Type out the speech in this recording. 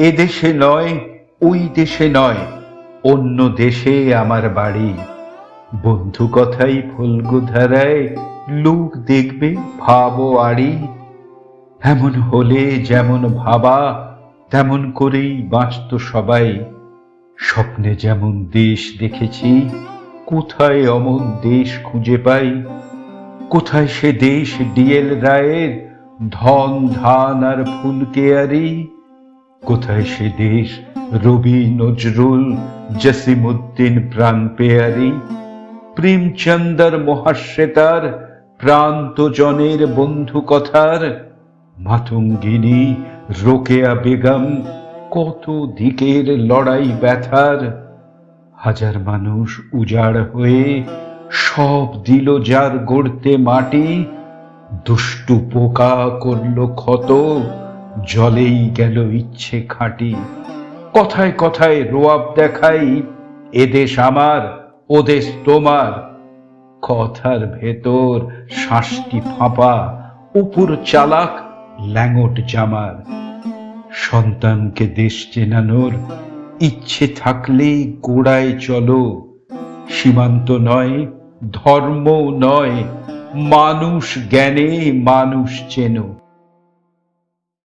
এ দেশে নয়, ওই দেশে নয়, অন্য দেশে আমার বাড়ি। বন্ধু কথাই ফলগু ধারায়, লোক দেখবে, ভাবো আড়ি। এমন হলে যেমন ভাবা, তেমন করেই বাঁচত সবাই। স্বপ্নে যেমন দেশ দেখেছি, কোথায় অমন দেশ খুঁজে পাই? কোথায় সে দেশ ডিএল রায়ের ধন, ধান আর ফুলকেয়ারি কোথায় সে দেশ? রবি নজরুল জসিমুদ্দিন প্রাণ পেয়ারি। প্রেমচন্দর মহাশ্বেতার প্রান্তজনের বন্ধু কথার। মাতঙ্গিনী রোকেয়া বেগম কত দিকের লড়াই ব্যথার। হাজার মানুষ উজাড় হয়ে সব দিল যার গড়তে মাটি। দুষ্টু পোকা করল ক্ষত। জলেই গেল ইচ্ছে খাঁটি। কথায় কথায় রোয়াব দেখাই এদেশ আমার ওদেশ তোমার। কথার ভেতর শ্বাসটি ফাঁপা, উপর চালাক ল্যাঙট জামার। সন্তানকে দেশ চেনানোর ইচ্ছে থাকলে গোড়ায় চলো। সীমান্ত নয় ধর্ম নয়, মানুষ জ্ঞানে মানুষ চেনো।